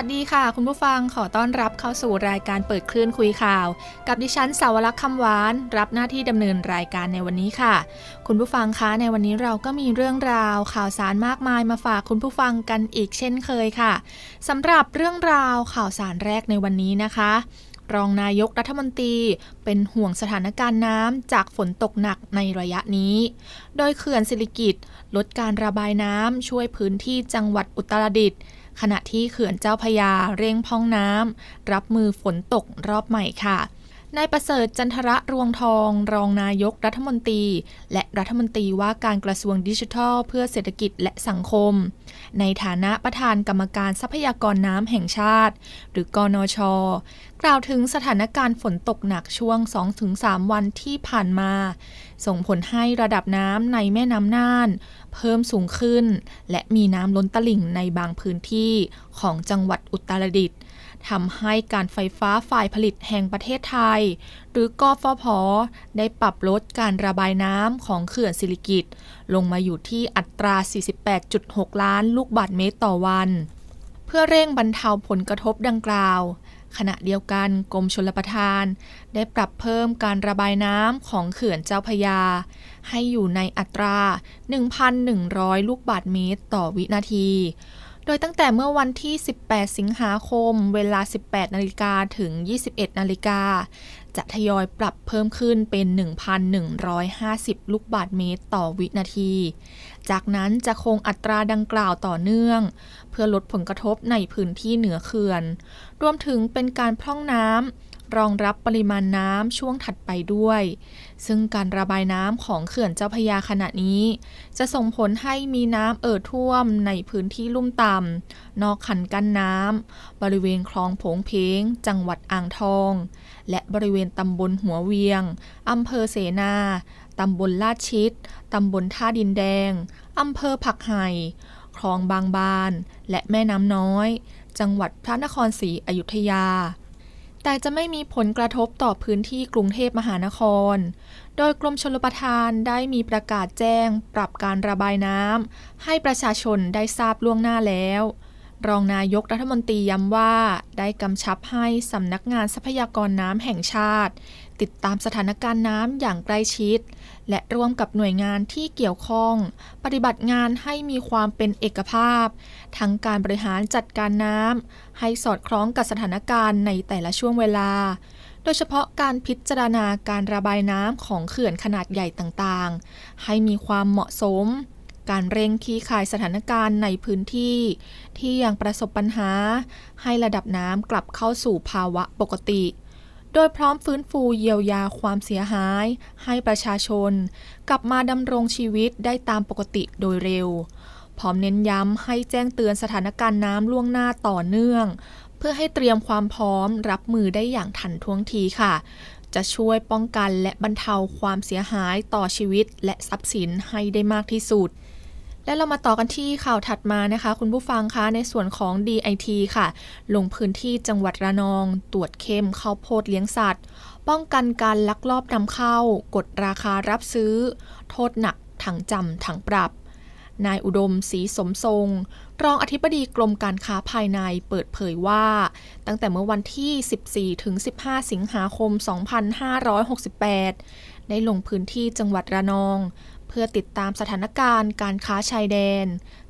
วัสดีค่ะ คุณผู้ฟังขอต้อนรับเข้าสู่รายการเปิดคลื่นคุยข่าว กับดิฉันสาวรักษ์คำหวาน รับหน้าที่ดำเนินรายการในวันนี้ค่ะ คุณผู้ฟังคะในวันนี้เราก็มีเรื่องราว ข่าวสารมากมายมาฝากคุณผู้ฟังกันอีกเช่นเคยค่ะสำหรับเรื่องราวข่าวสารแรกในวันนี้นะคะ รองนายกรัฐมนตรี เป็นห่วงสถานการณ์น้ำจากฝนตกหนักในระยะนี้ โดยเขื่อนสิริกิตลดการระบายน้ำช่วยพื้นที่จังหวัดอุตรดิตถ์ ขณะที่เขื่อนเจ้าพยาเร่งพองน้ำรับมือฝนตกรอบใหม่ค่ะนายประเสริฐจันทระรวงทอง รองนายกรัฐมนตรี และรัฐมนตรีว่าการกระทรวงดิจิทัล เพื่อเศรษฐกิจและสังคม ในฐานะประธานกรรมการทรัพยากรน้ำแห่งชาติ หรือกอนช กล่าวถึงสถานการณ์ฝนตกหนักช่วง 2-3 วันที่ผ่านมา ส่งผลให้ระดับน้ำในแม่น้ำน่าน เพิ่มสูงขึ้น และมีน้ำล้นตลิ่งในบางพื้นที่ของจังหวัดอุตรดิตถ์ทำให้การไฟฟ้าฝ่ายผลิตแห่งประเทศไทย หรือกฟผได้ปรับลดการระบายน้ำของเขื่อนสิริกิตลงมาอยู่ที่อัตรา 48.6 ล้านลูกบาศก์เมตรต่อวัน เพื่อเร่งบรรเทาผลกระทบดังกล่าว ขณะเดียวกันกรมชลประทาน ได้ปรับเพิ่มการระบายน้ำของเขื่อนเจ้าพยา ให้อยู่ในอัตรา 1,100 ลูกบาศก์เมตรต่อวินาที โดยตั้งแต่เมื่อวันที่ 18 สิงหาคม เวลา 18 นาฬิกาถึง 21 นาฬิกา จะทยอยปรับเพิ่มขึ้นเป็น 1,150 ลูกบาทเมตรต่อวินาที จากนั้นจะคงอัตราดังกล่าวต่อเนื่อง เพื่อลดผลกระทบในพื้นที่เหนือเขื่อน รวมถึงเป็นการพร่องน้ำ รองรับปริมาณน้ำช่วงถัดไปด้วย ซึ่งการระบายน้ำของเขื่อนเจ้าพยาขณะนี้ จะส่งผลให้มีน้ำเอ่อท่วมในพื้นที่ลุ่มต่ำ นอกคันกั้นน้ำ บริเวณคลองผงเพง จังหวัดอ่างทอง และบริเวณตำบลหัวเวียง อำเภอเสนา ตำบลลาดชิด ตำบลท่าดินแดง อำเภอผักไห่คลองบางบาน และแม่น้ำน้อย จังหวัดพระนครศรีอยุธยา แต่จะไม่มีผลกระทบต่อพื้นที่กรุงเทพมหานคร โดยกรมชลประทานได้มีประกาศแจ้ง ปรับการระบายน้ำให้ประชาชนได้ทราบล่วงหน้าแล้ว รองนายกรัฐมนตรีย้ำว่า ได้กำชับให้สำนักงานทรัพยากรน้ำแห่งชาติ ติดตามสถานการณ์น้ำอย่างใกล้ชิด และร่วมกับหน่วยงานที่เกี่ยวข้อง ปฏิบัติงานให้มีความเป็นเอกภาพ ทั้งการบริหารจัดการน้ำให้สอดคล้องกับสถานการณ์ในแต่ละช่วงเวลา โดยเฉพาะการพิจารณาการระบายน้ำของเขื่อนขนาดใหญ่ต่างๆ ให้มีความเหมาะสม การเร่งคี้คายสถานการณ์ในพื้นที่ ที่ยังประสบปัญหา ให้ระดับน้ำกลับเข้าสู่ภาวะปกติ โดยพร้อมฟื้นฟูเยียวยาความเสียหาย ให้ประชาชน กลับมาดำรงชีวิตได้ตามปกติโดยเร็ว พร้อมเน้นย้ำให้แจ้งเตือนสถานการณ์น้ำล่วงหน้าต่อเนื่อง เพื่อให้เตรียมความพร้อมรับมือได้อย่างทันท่วงทีค่ะ จะช่วยป้องกันและบรรเทาความเสียหายต่อชีวิตและทรัพย์สินให้ได้มากที่สุด และเรามาต่อกันที่ข่าวถัดมานะคะ คุณผู้ฟังคะในส่วนของ DIT ค่ะ ลงพื้นที่จังหวัดระนอง ตรวจเข้มข้าวโพดเลี้ยงสัตว์ ป้องกันการลักลอบนำเข้า กดราคารับซื้อ โทษหนักถังจำถังปรับนายอุดมศรีสมทรง รองอธิบดีกรมการค้าภายในเปิดเผยว่า ตั้งแต่เมื่อวันที่ 14 ถึง 15 สิงหาคม 2568 ได้ลงพื้นที่จังหวัดระนอง พื่อติดตามสถานการณ์การค้าชายแดน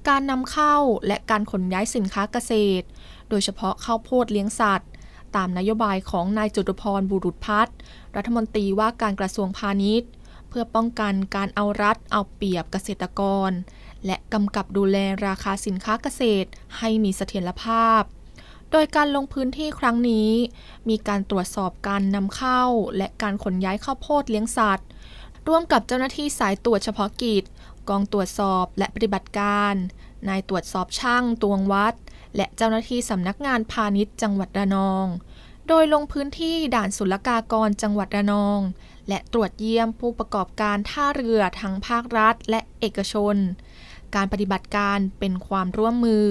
การนำเข้าและการขนย้ายสินค้าเกษตร โดยเฉพาะข้าวโพดเลี้ยงสัตว์ ตามนโยบายของนายจุตพรบุรุษพัฒน์รัฐมนตรีว่าการกระทรวงพาณิชย์ เพื่อป้องกันการเอารัดเอาเปรียบเกษตรกร และกำกับดูแลราคาสินค้าเกษตรให้มีเสถียรภาพโดยการลงพื้นที่ครั้งนี้ มีการตรวจสอบการนำเข้า และการขนย้ายข้าวโพดเลี้ยงสัตว์ ร่วมกับเจ้าหน้าที่สายตรวจเฉพาะกิจ กองตรวจสอบและปฏิบัติการ นายตรวจสอบช่างตวงวัด และเจ้าหน้าที่สำนักงานพาณิชย์จังหวัดระนอง โดยลงพื้นที่ด่านศุลกากรจังหวัดระนอง และตรวจเยี่ยมผู้ประกอบการท่าเรือทั้งภาครัฐ และเอกชน การปฏิบัติการเป็นความร่วมมือ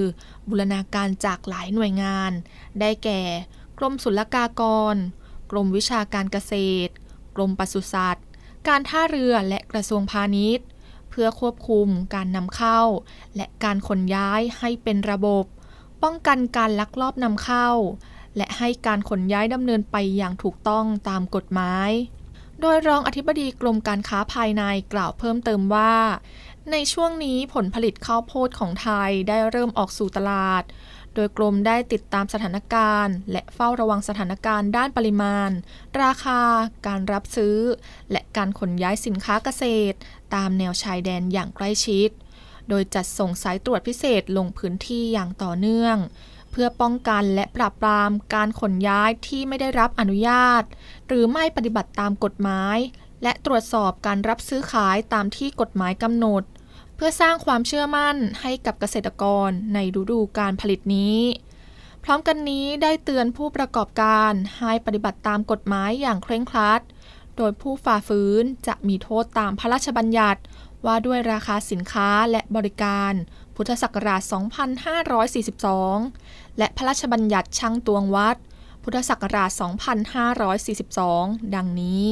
บูรณาการจากหลายหน่วยงาน ได้แก่ กรมศุลกากร กรมวิชาการเกษตร กรมปศุสัตว์ การท่าเรือและกระทรวงพาณิชย์ เพื่อควบคุมการนำเข้า และการขนย้ายให้เป็นระบบ ป้องกันการลักลอบนำเข้า และให้การขนย้ายดำเนินไปอย่างถูกต้องตามกฎหมายโดยรองอธิบดีกรมการค้าภายในกล่าวเพิ่มเติมว่า ในช่วงนี้ผลผลิตข้าวโพดของไทยได้เริ่มออกสู่ตลาด โดยกรมได้ติดตามสถานการณ์ และเฝ้าระวังสถานการณ์ด้านปริมาณ ราคา การรับซื้อ และการขนย้ายสินค้าเกษตร ตามแนวชายแดนอย่างใกล้ชิด โดยจัดส่งสายตรวจพิเศษลงพื้นที่อย่างต่อเนื่อง เพื่อป้องกันและปราบปรามการขนย้ายที่ไม่ได้รับอนุญาต หรือไม่ปฏิบัติตามกฎหมาย และตรวจสอบการรับซื้อขายตามที่กฎหมายกำหนด เพื่อสร้างความเชื่อมั่นให้กับเกษตรกรในฤดูการผลิตนี้ พร้อมกันนี้ได้เตือนผู้ประกอบการให้ปฏิบัติตามกฎหมายอย่างเคร่งครัด โดยผู้ฝ่าฝืนจะมีโทษตามพระราชบัญญัติว่าด้วยราคาสินค้าและบริการ พุทธศักราช 2542 และพระราชบัญญัติช่างตวงวัด พุทธศักราช 2542 ดังนี้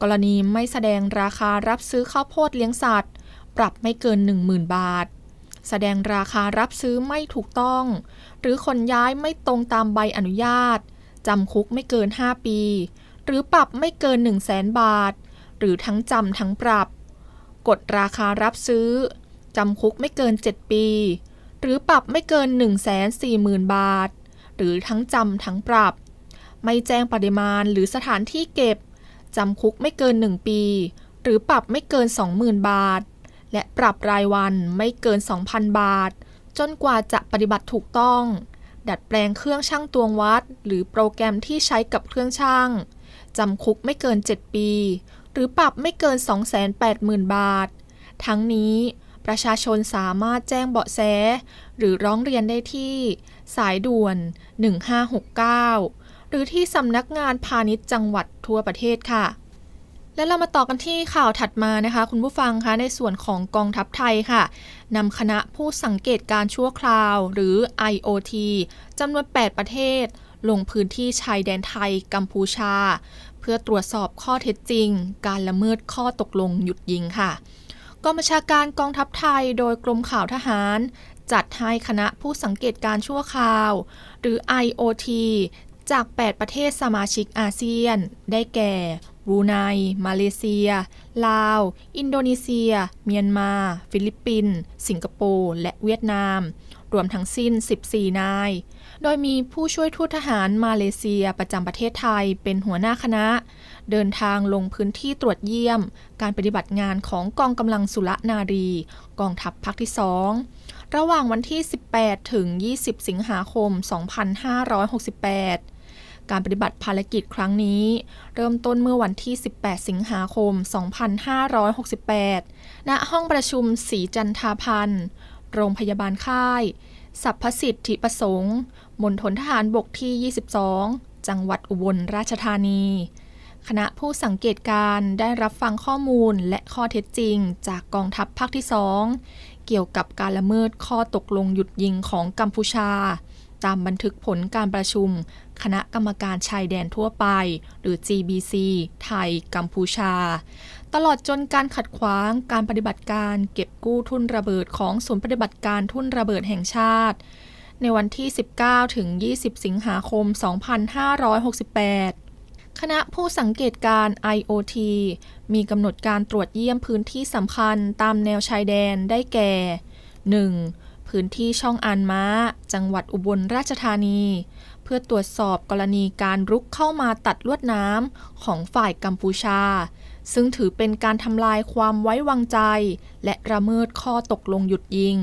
กรณีไม่แสดงราคารับซื้อข้าวโพดเลี้ยงสัตว์ ปรับไม่เกิน 10,000 บาท แสดงราคารับซื้อไม่ถูกต้อง หรือขนย้ายไม่ตรงตามใบอนุญาต จำคุกไม่เกิน 5 ปี หรือปรับไม่เกิน 1 0 0 0 0แสนบาท หรือทั้งจำทั้งปรับ กดราคารับซื้อ จำคุกไม่เกิน 7 ปี หรือปรับไม่เกิน 1 4 0 0 0 0 บาท หรือทั้งจำทั้งปรับ ไม่แจ้งปริมาณหรือสถานที่เก็บจำคุกไม่เกิน 1 ปี หรือปรับไม่เกิน 20,000 บาท และปรับรายวันไม่เกิน 2,000 บาท จนกว่าจะปฏิบัติถูกต้อง ดัดแปลงเครื่องช่างตวงวัด หรือโปรแกรมที่ใช้กับเครื่องช่างจำคุกไม่เกิน 7 ปี หรือปรับไม่เกิน 280,000 บาท ทั้งนี้ประชาชนสามารถแจ้งเบาะแส หรือร้องเรียนได้ที่ สายด่วน 1569 หรือที่สำนักงานพาณิชย์จังหวัดทั่วประเทศค่ะ และเรามาต่อกันที่ข่าวถัดมานะคะ คุณผู้ฟังคะในส่วนของกองทัพไทยค่ะนำคณะผู้สังเกตการชั่วคราว หรือ IOT จำนวน 8 ประเทศ ลงพื้นที่ชายแดนไทยกัมพูชา เพื่อตรวจสอบข้อเท็จจริง การละเมิดข้อตกลงหยุดยิงค่ะกองบัญชาการกองทัพไทยโดยกรมข่าวทหาร จัดให้คณะผู้สังเกตการชั่วคราว หรือ IOT จาก 8 ประเทศสมาชิกอาเซียน ได้แก่บรูไน มาเลเซีย ลาว อินโดนีเซีย เมียนมา ฟิลิปปินส์ สิงคโปร์ และเวียดนาม รวมทั้งสิ้น 14 นาย โดยมีผู้ช่วยทูตทหารมาเลเซียประจำประเทศไทยเป็นหัวหน้าคณะ เดินทางลงพื้นที่ตรวจเยี่ยม การปฏิบัติงานของกองกำลังสุรนารี กองทัพภาคที่ 2 ระหว่างวันที่ 18 ถึง 20 สิงหาคม 2568 การปฏิบัติภารกิจครั้งนี้ เริ่มต้นเมื่อวันที่ 18 สิงหาคม 2568 ณ ห้องประชุมศรีจันทาพันธ์ โรงพยาบาลค่ายสัพพสิทธิประสงค์ มณฑลทหารบกที่ 22 จังหวัดอุบลราชธานี คณะผู้สังเกตการได้รับฟังข้อมูลและข้อเท็จจริง จากกองทัพภาคที่ 2 เกี่ยวกับการละเมิดข้อตกลงหยุดยิงของกัมพูชา ตามบันทึกผลการประชุม คณะกรรมการชายแดนทั่วไป หรือ GBC ไทย กัมพูชา ตลอดจนการขัดขวางการปฏิบัติการเก็บกู้ทุนระเบิดของศูนย์ปฏิบัติการทุนระเบิดแห่งชาติ ในวันที่ 19 ถึง 20 สิงหาคม 2568คณะผู้สังเกตการ IOT มีกำหนดการตรวจเยี่ยมพื้นที่สำคัญตามแนวชายแดนได้แก่ 1. พื้นที่ช่องอานม้า จังหวัดอุบลราชธานี เพื่อตรวจสอบกรณีการรุกเข้ามาตัดลวดน้ำของฝ่ายกัมพูชา ซึ่งถือเป็นการทำลายความไว้วางใจ และระเมิดข้อตกลงหยุดยิง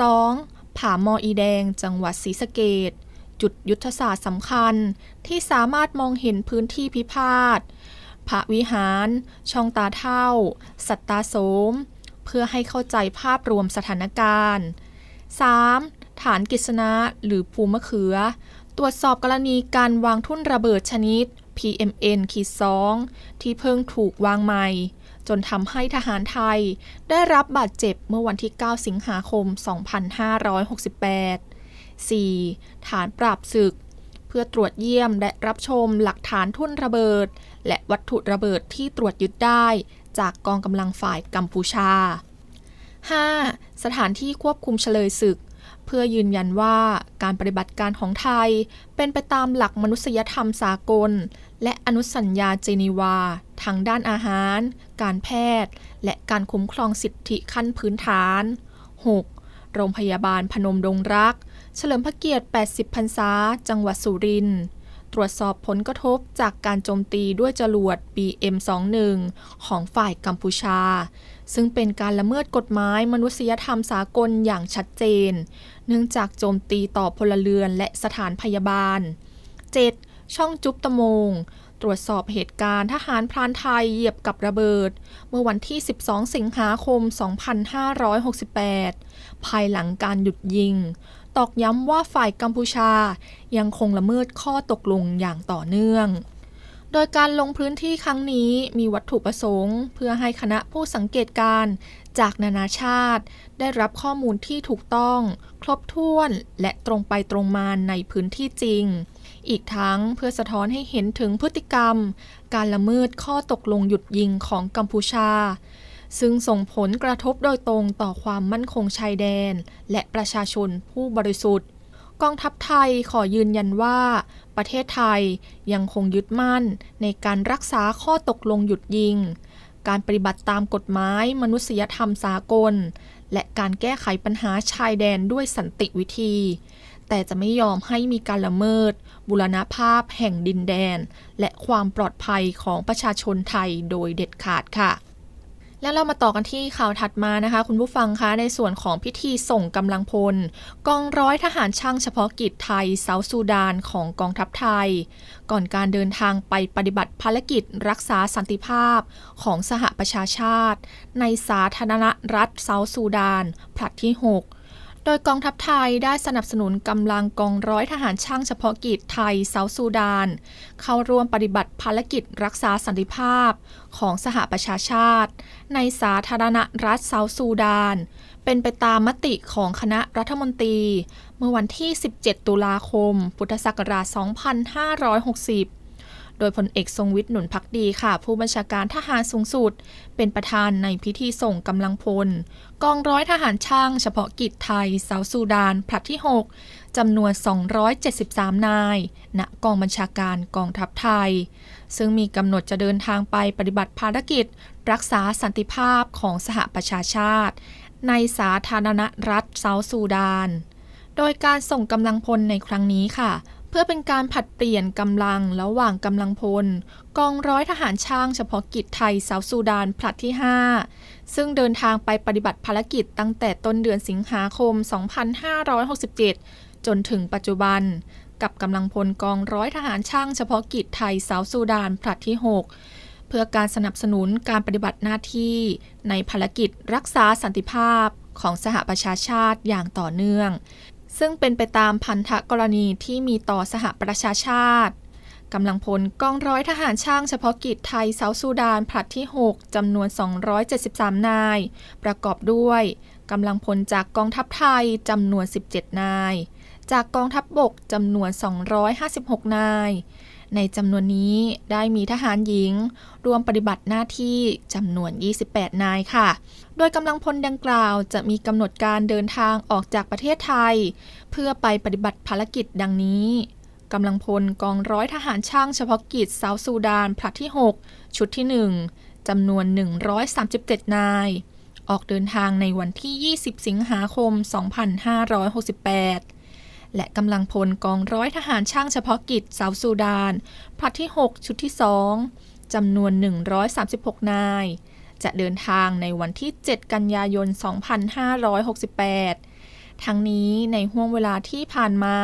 2. ผามออีแดง จังหวัดศรีสะเกดจุดยุทธศาสตร์สำคัญที่สามารถมองเห็นพื้นที่พิพาท พระวิหาร ช่องตาเท่า สัตตาโสม เพื่อให้เข้าใจภาพรวมสถานการณ์ 3. ฐานกิษณะหรือภูมะเขือ ตรวจสอบกรณีการวางทุ่นระเบิดชนิด PMN ขีด2ที่เพิ่งถูกวางใหม่ จนทำให้ทหารไทย ได้รับบาดเจ็บเมื่อวันที่ 9 สิงหาคม 2568 4. ฐานปราบศึก เพื่อตรวจเยี่ยมและรับชมหลักฐานทุ่นระเบิด และวัตถุระเบิดที่ตรวจยึดได้ จากกองกำลังฝ่ายกัมพูชา 5. สถานที่ควบคุมเฉลยศึก เพื่อยืนยันว่าการปฏิบัติการของไทย เป็นไปตามหลักมนุษยธรรมสากล และอนุสัญญาเจนีวาทางด้านอาหาร การแพทย์ และการคุ้มครองสิทธิขั้นพื้นฐาน 6. โรงพยาบาลพนมดงรัก เฉลิมพระเกียรติ 80 พรรษา จังหวัดสุรินทร์ตรวจสอบผลกระทบจากการโจมตีด้วยจรวด BM21 ของฝ่ายกัมพูชา ซึ่งเป็นการละเมิดกฎหมายมนุษยธรรมสากลอย่างชัดเจน เนื่องจากโจมตีต่อพลเรือนและสถานพยาบาล 7. ช่องจุบตะโมง ตรวจสอบเหตุการณ์ทหารพรานไทยเหยียบกับระเบิด เมื่อวันที่ 12 สิงหาคม 2568 ภายหลังการหยุดยิง ตอกย้ำว่าฝ่ายกัมพูชายังคงละเมิดข้อตกลงอย่างต่อเนื่อง โดยการลงพื้นที่ครั้งนี้มีวัตถุประสงค์ เพื่อให้คณะผู้สังเกตการณ์จากนานาชาติ ได้รับข้อมูลที่ถูกต้อง ครบถ้วนและตรงไปตรงมาในพื้นที่จริง อีกทั้งเพื่อสะท้อนให้เห็นถึงพฤติกรรม การละเมิดข้อตกลงหยุดยิงของกัมพูชา ซึ่งส่งผลกระทบโดยตรงต่อความมั่นคงชายแดน และประชาชนผู้บริสุทธิ์ กองทัพไทยขอยืนยันว่า ประเทศไทยยังคงยึดมั่นในการรักษาข้อตกลงหยุดยิง การปฏิบัติตามกฎหมายมนุษยธรรมสากล และการแก้ไขปัญหาชายแดนด้วยสันติวิธี แต่จะไม่ยอมให้มีการละเมิด บุรณภาพแห่งดินแดน และความปลอดภัยของประชาชนไทยโดยเด็ดขาดค่ะ แล้วเรามาต่อกันที่ข่าวถัดมานะคะ คุณผู้ฟังคะในส่วนของพิธีส่งกำลังพล กองร้อยทหารช่างเฉพาะกิจไทยเซาท์ซูดานของกองทัพไทย ก่อนการเดินทางไปปฏิบัติภารกิจรักษาสันติภาพของสหประชาชาติ ในสาธารณรัฐเซาท์ซูดานผลัดที่ 6โดยกองทัพไทยได้สนับสนุนกำลังกองร้อยทหารช่างเฉพาะกิจไทยเซาท์ซูดาน เข้าร่วมปฏิบัติภารกิจรักษาสันติภาพของสหประชาชาติ ในสาธารณรัฐเซาซูดาน เป็นไปตามมติของคณะรัฐมนตรี เมื่อวันที่ 17 ตุลาคม พุทธศักราช 2560 โดยพลเอกทรงวิทย์หนุนพักดีค่ะ ผู้บัญชาการทหารสูงสุด เป็นประธานในพิธีส่งกำลังพล กองร้อยทหารช่างเฉพาะกิจไทยเซาซูดานผลัดที่ 6จำนวน 273 นาย ณ กองบัญชาการกองทัพไทย ซึ่งมีกำหนดจะเดินทางไปปฏิบัติภารกิจ รักษาสันติภาพของสหประชาชาติ ในสาธารณรัฐเซาท์ซูดาน โดยการส่งกำลังพลในครั้งนี้ค่ะ เพื่อเป็นการผัดเปลี่ยนกำลังระหว่างกำลังพล กองร้อยทหารช่างเฉพาะกิจไทยเซาท์ซูดานผลัดที่ 5 ซึ่งเดินทางไปปฏิบัติภารกิจตั้งแต่ต้นเดือนสิงหาคม 2567 จนถึงปัจจุบัน กับกำลังพลกองร้อยทหารช่างเฉพาะกิจไทยเซาท์ซูดานผลัดที่ 6 เพื่อการสนับสนุนการปฏิบัติหน้าที่ในภารกิจรักษาสันติภาพของสหประชาชาติอย่างต่อเนื่อง ซึ่งเป็นไปตามพันธกรณีที่มีต่อสหประชาชาติกำลังพลกองร้อยทหารช่างเฉพาะกิจไทยเซาท์ซูดานผลัดที่ 6 จำนวน 273 นาย ประกอบด้วยกำลังพลจากกองทัพไทยจำนวน 17 นาย จากกองทัพบบกจำนวน 256 นาย ในจำนวนนี้ได้มีทหารหญิง รวมปฏิบัติหน้าที่จำนวน 28 นายค่ะ โดยกำลังพลดังกล่าวจะมีกำหนดการเดินทางออกจากประเทศไทย เพื่อไปปฏิบัติภารกิจดังนี้กำลังพลกองร้อยทหารช่างเฉพาะกิจเซาท์ซูดานผลัดที่ 6 ชุดที่ 1จำนวน 137 นาย ออกเดินทางในวันที่ 20 สิงหาคม 2568 และกำลังพลกองร้อยทหารช่างเฉพาะกิจเซาท์ซูดานผลัดที่ 6 ชุดที่ 2จำนวน 136 นาย จะเดินทางในวันที่ 7 กันยายน 2568 ทั้งนี้ในห่วงเวลาที่ผ่านมา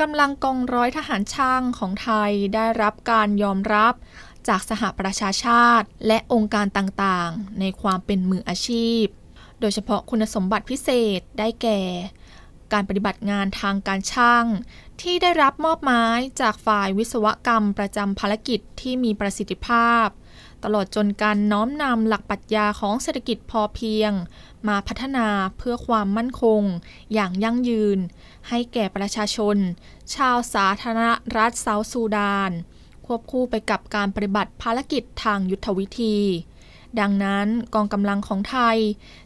กำลังกองร้อยทหารช่างของไทยได้รับการยอมรับจากสหประชาชาติ และองค์การต่างๆ ในความเป็นมืออาชีพ โดยเฉพาะคุณสมบัติพิเศษได้แก่ การปฏิบัติงานทางการช่าง ที่ได้รับมอบหมายจากฝ่ายวิศวกรรมประจำภารกิจที่มีประสิทธิภาพ ตลอดจนการน้อมนำหลักปรัชญาของเศรษฐกิจพอเพียง มาพัฒนาเพื่อความมั่นคง อย่างยั่งยืน ให้แก่ประชาชน ชาวสาธารณรัฐเซาท์ซูดาน ควบคู่ไปกับการปฏิบัติภารกิจทางยุทธวิธี ดังนั้นกองกำลังของไทย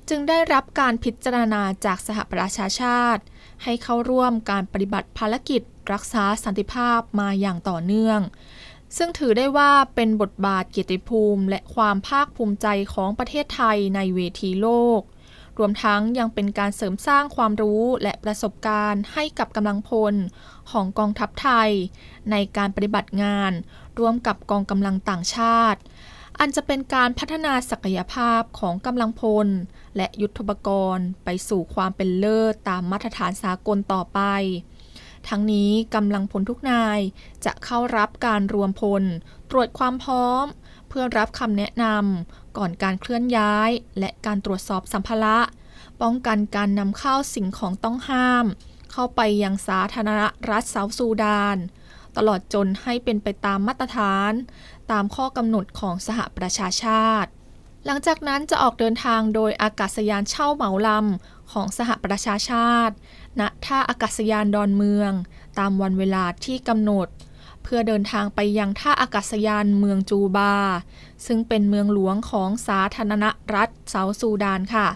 จึงได้รับการพิจารณาจากสหประชาชาติ ให้เข้าร่วมการปฏิบัติภารกิจ รักษาสันติภาพมาอย่างต่อเนื่อง ซึ่งถือได้ว่าเป็นบทบาทเกียรติภูมิ และความภาคภูมิใจของประเทศไทยในเวทีโลก รวมทั้งยังเป็นการเสริมสร้างความรู้และประสบการณ์ให้กับกำลังพลของกองทัพไทย ในการปฏิบัติงาน ร่วมกับกองกำลังต่างชาติ อันจะเป็นการพัฒนาศักยภาพของกำลังพล และยุทธปกรณ์ไปสู่ความเป็นเลิศตามมาตรฐานสากลต่อไป ทั้งนี้กำลังพลทุกนายจะเข้ารับการรวมพล ตรวจความพร้อม เพื่อรับคำแนะนำก่อนการเคลื่อนย้าย และการตรวจสอบสัมภาระ ป้องกันการนำเข้าสิ่งของต้องห้าม เข้าไปยังสาธารณรัฐเซาท์ซูดานตลอดจนให้เป็นไปตามมาตรฐาน ตามข้อกำหนดของสหประชาชาติ หลังจากนั้นจะออกเดินทางโดยอากาศยานเช่าเหมาลำของสหประชาชาติ ณ ท่าอากาศยานดอนเมือง ตามวันเวลาที่กำหนด เพื่อเดินทางไปยังท่าอากาศยานเมืองจูบา ซึ่งเป็นเมืองหลวงของสาธารณรัฐเซาท์ซูดานค่ะ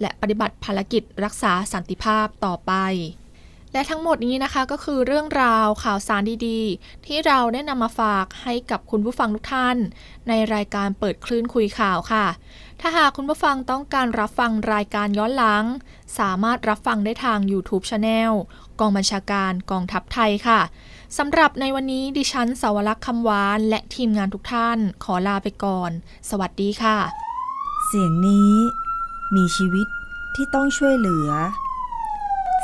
และปฏิบัติภารกิจรักษาสันติภาพต่อไป และทั้งหมดนี้นะคะก็คือเรื่องราวข่าวสารดีๆ ที่เราได้นำมาฝากให้กับคุณผู้ฟังทุกท่าน ในรายการเปิดคลื่นคุยข่าวค่ะ ถ้าหากคุณผู้ฟังต้องการรับฟังรายการย้อนหลัง สามารถรับฟังได้ทาง YouTube Channel กองบัญชาการกองทัพไทยค่ะสำหรับในวันนี้ดิฉันสาวรักษ์คำหวาน และทีมงานทุกท่าน ขอลาไปก่อน สวัสดีค่ะ เสียงนี้มีชีวิตที่ต้องช่วยเหลือ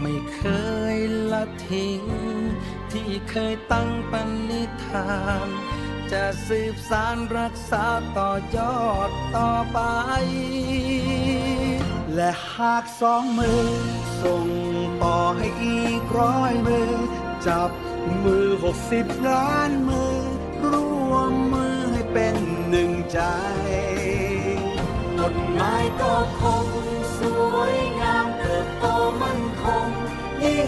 ไม่เคยละทิ้ง ที่เคยตั้งปณิธาน จะสืบสารรักษาต่อยอดต่อไป และหากสองมือ ส่งต่อให้อีกร้อยมือ จับมือหกสิบล้านมือ ร่วมมือให้เป็นหนึ่งใจกฎหมายก็คงสวยงามเติบโตมั่น ค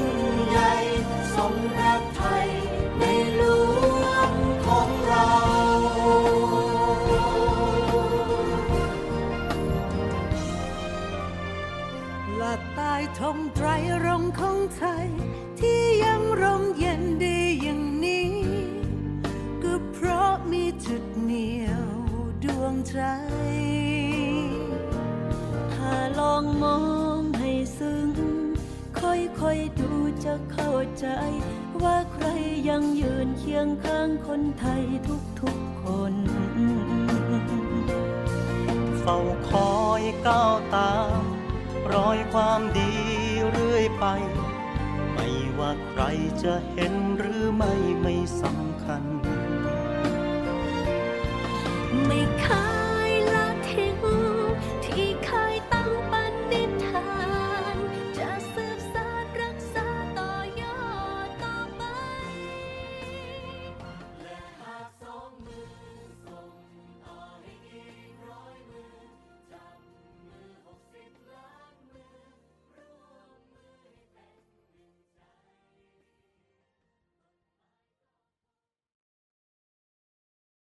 ง ไป ไม่ว่าใครจะเห็นหรือไม่ไม่สำคัญ ไม่ค้า